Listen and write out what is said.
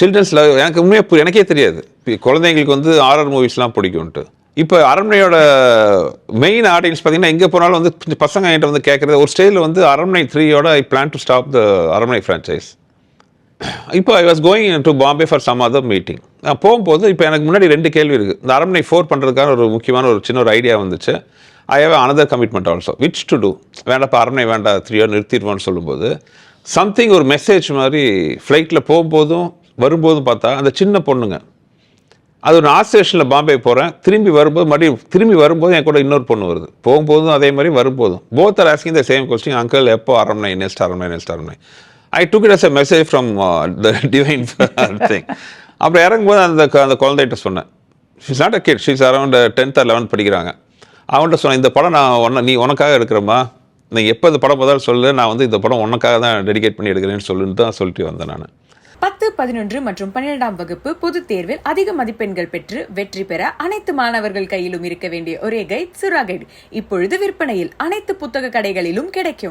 சில்ட்ரன்ஸில் எனக்கு உண்மையாக எனக்கே தெரியாது. குழந்தைங்களுக்கு வந்து ஆர்ஆர் மூவிஸ்லாம் பிடிக்கும்ட்டு இப்போ அரண்மனையோட மெயின் ஆடியன்ஸ் பார்த்தீங்கன்னா எங்கே போனாலும் வந்து பசங்க என்கிட்ட வந்து கேட்குறது ஒரு ஸ்டேஜில் வந்து அரண்மனை த்ரீயோட I plan to stop the Aranmanai franchise இப்போ I was going to Bombay for some other meeting நான் போகும்போது இப்போ எனக்கு முன்னாடி ரெண்டு கேள்வி இருக்குது இந்த அரண்மனை ஃபோர் பண்ணுறதுக்கான ஒரு முக்கியமான ஒரு சின்ன ஒரு ஐடியா வந்துச்சு. I have another commitment also which to do வேண்டாப்பா அரண்மனை வேண்டாம் த்ரீயோ நிறுத்திடுவான்னு சொல்லும்போது சம்திங் ஒரு மெசேஜ் மாதிரி ஃப்ளைட்டில் போகும்போதும் வரும்போதும் பார்த்தா அந்த சின்ன பொண்ணுங்க. அது ஒரு நார்த் ஸ்டேஷனில் பாம்பே போகிறேன் திரும்பி வரும்போது மறுபடியும் திரும்பி வரும்போது என் கூட இன்னொரு பொண்ணு வருது. போகும்போதும் அதே மாதிரி வரும்போதும். Both are asking the same question uncle எப்போ Aranmanai next Aranmanai next Aranmanai. I took it as a message from the divine thing அப்புறம் இறங்கும்போது அந்த அந்த குழந்தைகிட்ட சொன்னேன். She's not a kid she's around tenth or eleventh படிக்கிறாங்க. அவன்கிட்ட சொன்னேன் இந்த படம் நான் உன்ன நீ உனக்காக எடுக்கிறேம்மா. நீ எப்போ இந்த படம் முதல்ல சொல்லு. நான் வந்து இந்த படம் உனக்காக தான் டெடிகேட் பண்ணி எடுக்கிறேன்னு சொல்லுன்னு தான் சொல்லிட்டு வந்தேன் நான். பத்து பதினொன்று மற்றும் பன்னிரெண்டாம் வகுப்பு பொதுத் தேர்வில் அதிக மதிப்பெண்கள் பெற்று வெற்றி பெற அனைத்து மாணவர்கள் கையிலும் இருக்க வேண்டிய ஒரே கைட் சுறா கைட் இப்பொழுது விற்பனையில் அனைத்து புத்தக கடைகளிலும் கிடைக்கும்.